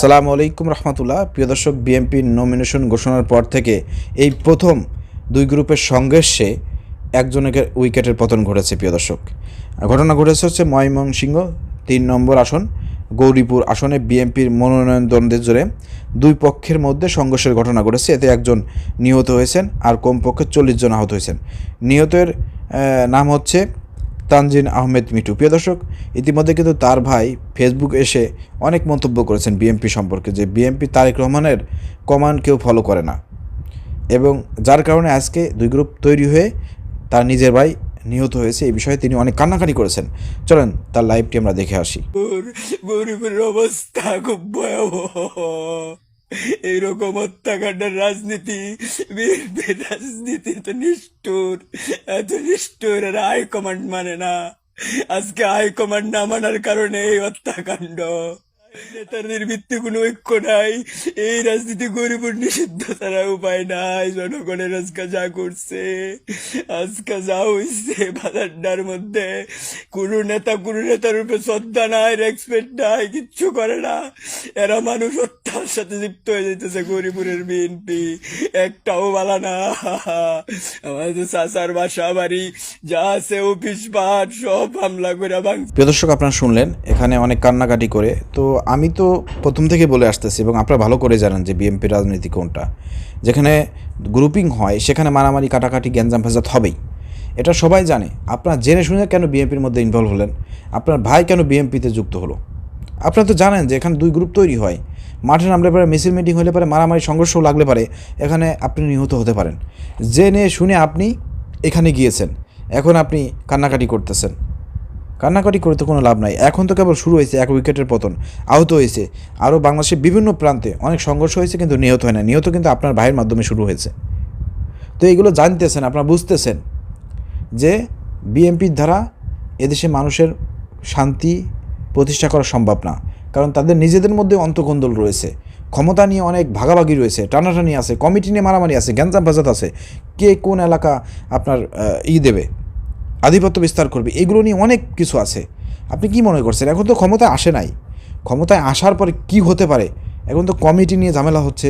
আসসালামু আলাইকুম রহমতুল্লাহ। প্রিয় দর্শক বিএনপির নমিনেশন ঘোষণার পর থেকে এই প্রথম দুই গ্রুপের সংঘর্ষে একজনের উইকেটের পতন ঘটেছে, প্রিয় দর্শক। ঘটনা ঘটেছে হচ্ছে ময়মনসিংহ, তিন নম্বর আসন, গৌরীপুর আসনে বিএনপির মনোনয়ন দ্বন্দ্বের জোরে দুই পক্ষের মধ্যে সংঘর্ষের ঘটনা ঘটেছে। এতে একজন নিহত হয়েছেন আর কমপক্ষে চল্লিশ জন আহত হয়েছেন। নিহতের নাম হচ্ছে তানজিন আহমেদ মিটু প্রিয় দর্শক, ইতিমধ্যে কিন্তু তার ভাই ফেসবুক এসে অনেক মন্তব্য করেছেন বিএমপি সম্পর্কে যে বিএমপি তারেক রহমানের কমান্ড কেউ ফলো করে না। এবং যার কারণে আজকে দুই গ্রুপ তৈরি হয়ে তার নিজের ভাই নিহত হয়েছে। এই বিষয়ে তিনি অনেক কান্নাকাটি করেছেন। চলেন তার লাইভটি আমরা দেখে আসি। অবস্থা খুব ভয়াবহ। এইরকম হত্যাকাণ্ডের রাজনীতি বিএনপির রাজনীতি তো নিষ্ঠুর। এত নিষ্ঠুর এরা হাইকমান্ড মানে না। আজকে হাইকমান্ড না মানার কারণে এই হত্যাকাণ্ড। নেতাদের ভিত্তি কোনো ঐক্য নাই। এই রাজনীতি গরিবের নিষিদ্ধ ছাড়া উপায় নাই। জনগণের আজকে যা করছে, আজকে যা হইছে বাজারটার মধ্যে, কোনো নেতা কোনো নেতার উপরে শ্রদ্ধা নাই রেসপেক্ট নাই, কিচ্ছু করে না। এরা মানুষ হত্যার সাথে লিপ্ত হয়ে যাইতেছে গরিপুরের বিএনপি। একটাও বালা না। আমাদের চাচার বাসা বাড়ি, যা আছে অফিস পাট সব হামলা করে ভাঙছে প্রিয় দর্শক, আপনারা শুনলেন, এখানে অনেক কান্নাকাটি করে। তো আমি তো প্রথম থেকে বলে আসতেছি এবং আপনারা ভালো করে জানেন যে বিএমপি রাজনীতি কোনটা। যেখানে গ্রুপিং হয়, সেখানে মারামারি, কাটাকাটি, গ্যাঞ্জাম ফেজাত হবেই। এটা সবাই জানে। আপনারা জেনে শুনে কেন বিএনপির মধ্যে ইনভলভ হলেন? আপনার ভাই কেন বিএমপিতে যুক্ত হলো? আপনারা তো জানেন যে এখানে দুই গ্রুপ তৈরি হয়। মাঠে নামলে পারে মিছিল মিটিং হলে পারে মারামারি সংঘর্ষ লাগলে পারে এখানে আপনি নিহত হতে পারেন। জেনে শুনে আপনি এখানে গিয়েছেন। এখন আপনি কান্নাকাটি করতেছেন। কান্নাকাটি করে তো কোনো লাভ নাই। এখন তো কেবল শুরু হয়েছে, এক উইকেটের পতন। আহত হয়েছে। আরও বাংলাদেশের বিভিন্ন প্রান্তে অনেক সংঘর্ষ হয়েছে, কিন্তু নিহত হয় না। নিহত কিন্তু আপনার ভাইয়ের মাধ্যমে শুরু হয়েছে। তো এগুলো জানতেছেন, আপনারা বুঝতেছেন যে বিএনপির দ্বারা এদেশে মানুষের শান্তি প্রতিষ্ঠা করা সম্ভব না। কারণ তাদের নিজেদের মধ্যে অন্তকন্দল রয়েছে। ক্ষমতা নিয়ে অনেক ভাগাভাগি রয়েছে, টানাটানি আছে, কমিটি নিয়ে মারামারি আছে, গ্যাঞ্জাম ফাজাত আছে। কে কোন এলাকা আপনার ই দেবে, আধিপত্য বিস্তার করবে, এগুলো নিয়ে অনেক কিছু আছে। আপনি কি মনে করছেন? এখন তো ক্ষমতায় আসে নাই। ক্ষমতায় আসার পরে কি হতে পারে? এখন তো কমিটি নিয়ে ঝামেলা হচ্ছে।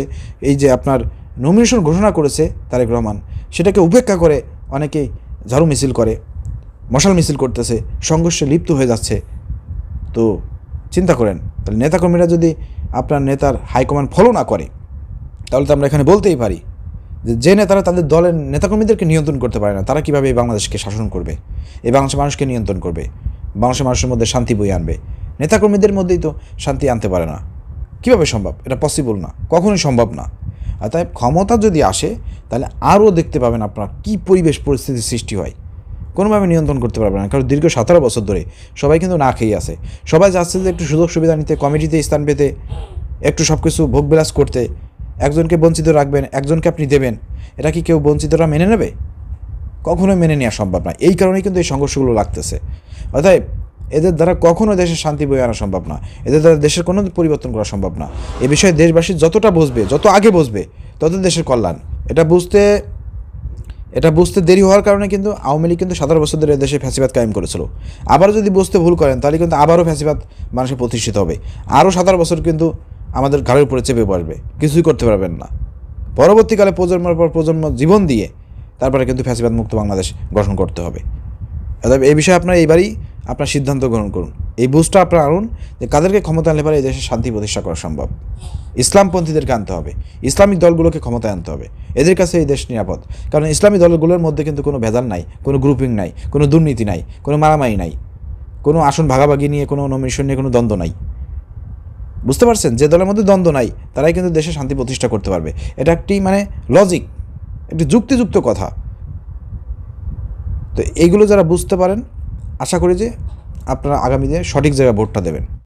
এই যে আপনার নমিনেশন ঘোষণা করেছে তারেক রহমান, সেটাকে উপেক্ষা করে অনেকেই ঝাড়ু মিছিল করে, মশাল মিছিল করতেছে, সংঘর্ষে লিপ্ত হয়ে যাচ্ছে। তো চিন্তা করেন। তাহলে নেতাকর্মীরা যদি আপনার নেতার হাইকমান্ড ফলো না করে, তাহলে তো আমরা এখানে বলতেই পারি যে যে নেতারা তাদের দলের নেতাকর্মীদেরকে নিয়ন্ত্রণ করতে পারে না, তারা কীভাবে এই বাংলাদেশকে শাসন করবে? এই বাংলাদেশের মানুষকে নিয়ন্ত্রণ করবে? বাংলাদেশের মানুষের মধ্যে শান্তি বই আনবে? নেতাকর্মীদের মধ্যেই তো শান্তি আনতে পারে না। কীভাবে সম্ভব? এটা পসিবল না। কখনোই সম্ভব না। আর তাই ক্ষমতা যদি আসে, তাহলে আরও দেখতে পাবেন আপনার কী পরিবেশ পরিস্থিতির সৃষ্টি হয়। কোনোভাবে নিয়ন্ত্রণ করতে পারবে না। কারণ দীর্ঘ সতেরো বছর ধরে সবাই কিন্তু না খেয়ে আছে। সবাই যাচ্ছে যে একটু সুযোগ সুবিধা নিতে, কমিটিতে স্থান পেতে, একটু সব কিছু ভোগবিলাস করতে, একজনকে বঞ্চিত রাখবেন, একজনকে আপনি দেবেন। এটা কি কেউ বঞ্চিতরা মেনে নেবে? কখনোই মেনে নেওয়া সম্ভব না। এই কারণেই কিন্তু এই সংঘর্ষগুলো লাগতেছে। অতএব এদের দ্বারা কখনো দেশের শান্তি বয়ে আনা সম্ভব না। এদের দ্বারা দেশের কোনো পরিবর্তন করা সম্ভব না। এ বিষয়ে দেশবাসী যতটা বুঝবে, যত আগে বুঝবে, তত দেশের কল্যাণ। এটা বুঝতে এটা বুঝতে দেরি হওয়ার কারণে কিন্তু আওয়ামী লীগ কিন্তু সতেরো বছর ধরে দেশে ফ্যাসিবাদ কায়েম করেছিল। আবার যদি বুঝতে ভুল করেন, তাহলে কিন্তু আবারও ফ্যাসিবাদ মানুষের প্রতিষ্ঠিত হবে। আরও সতেরো বছর কিন্তু আমাদের ঘাড়ের উপরে চেপে পড়বে। কিছুই করতে পারবেন না। পরবর্তীকালে প্রজন্মের পর প্রজন্ম জীবন দিয়ে তারপরে কিন্তু ফ্যাসিবাদ মুক্ত বাংলাদেশ গঠন করতে হবে। অতএব এই বিষয়ে আপনারা এইবারই আপনার সিদ্ধান্ত গ্রহণ করুন। এই বুঝটা আপনারা আনুন যে কাদেরকে ক্ষমতা আনলে পারে এই দেশে শান্তি প্রতিষ্ঠা করা সম্ভব। ইসলামপন্থীদেরকে আনতে হবে। ইসলামিক দলগুলোকে ক্ষমতায় আনতে হবে। এদের কাছে এই দেশ নিরাপদ। কারণ ইসলামী দলগুলোর মধ্যে কিন্তু কোনো ভেজাল নাই, কোনো গ্রুপিং নাই, কোনো দুর্নীতি নাই, কোনো মারামারি নাই, কোনো আসন ভাগাভাগি নিয়ে, কোনো নমিনেশন নিয়ে কোনো দ্বন্দ্ব নাই। বুঝতে পারছেন? যে দলের মধ্যে দ্বন্দ্ব নাই, তারাই কিন্তু দেশে শান্তি প্রতিষ্ঠা করতে পারবে। এটা একটি মানে লজিক একটি যুক্তিযুক্ত কথা। তো এইগুলো যারা বুঝতে পারেন, আশা করি যে আপনারা আগামী দিনে সঠিক জায়গায় ভোটটা দেবেন।